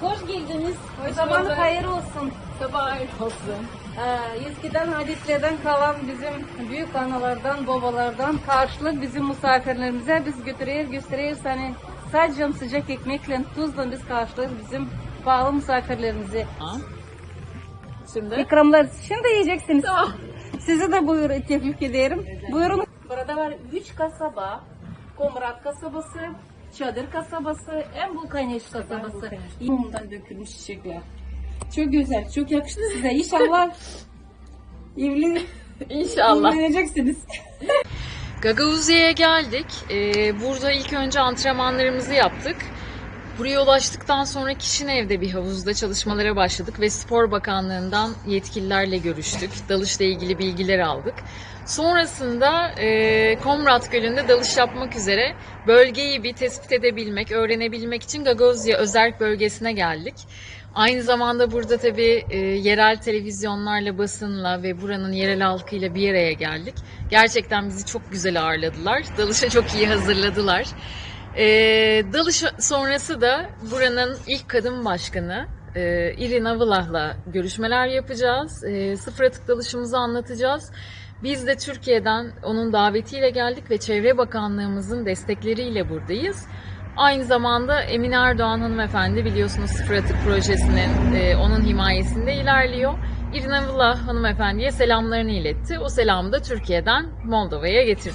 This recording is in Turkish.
Hoş geldiniz. Hoş o zaman bulduk. hayır olsun. Sabah hayır olsun. Ee, eskiden hadislerden kalan bizim büyük analardan, babalardan karşılık bizim misafirlerimize biz götürüyor, gösteriyoruz. Hani sadece sıcak ekmekle, tuzla biz karşılıyoruz bizim bağlı misafirlerimizi. Şimdi İkramlar şimdi yiyeceksiniz. Tamam. Sizi de buyur teklif ederim. Buyurun. Burada var 3 kasaba. Komrat kasabası, Çadır kasabası, Embulkaneş kasabası. Bundan dökülmüş çiçekler. Çok güzel, çok yakıştı size. İnşallah evli inşallah. evleneceksiniz. Gagavuzya'ya geldik. Ee, burada ilk önce antrenmanlarımızı yaptık. Buraya ulaştıktan sonra Kişinev'de bir havuzda çalışmalara başladık ve Spor Bakanlığı'ndan yetkililerle görüştük. Dalışla ilgili bilgiler aldık. Sonrasında e, Komrat Gölü'nde dalış yapmak üzere bölgeyi bir tespit edebilmek, öğrenebilmek için Gagavuzya Özerk Bölgesi'ne geldik. Aynı zamanda burada tabii e, yerel televizyonlarla, basınla ve buranın yerel halkıyla bir araya geldik. Gerçekten bizi çok güzel ağırladılar. Dalışa çok iyi hazırladılar. E, dalış sonrası da buranın ilk kadın başkanı e, Irina Vılah'la görüşmeler yapacağız. E, sıfır atık dalışımızı anlatacağız. Biz de Türkiye'den onun davetiyle geldik ve Çevre Bakanlığımızın destekleriyle buradayız. Aynı zamanda Emine Erdoğan hanımefendi biliyorsunuz Sıfır Atık Projesi'nin e, onun himayesinde ilerliyor. İrina Vıla hanımefendiye selamlarını iletti. O selamı da Türkiye'den Moldova'ya getirdik.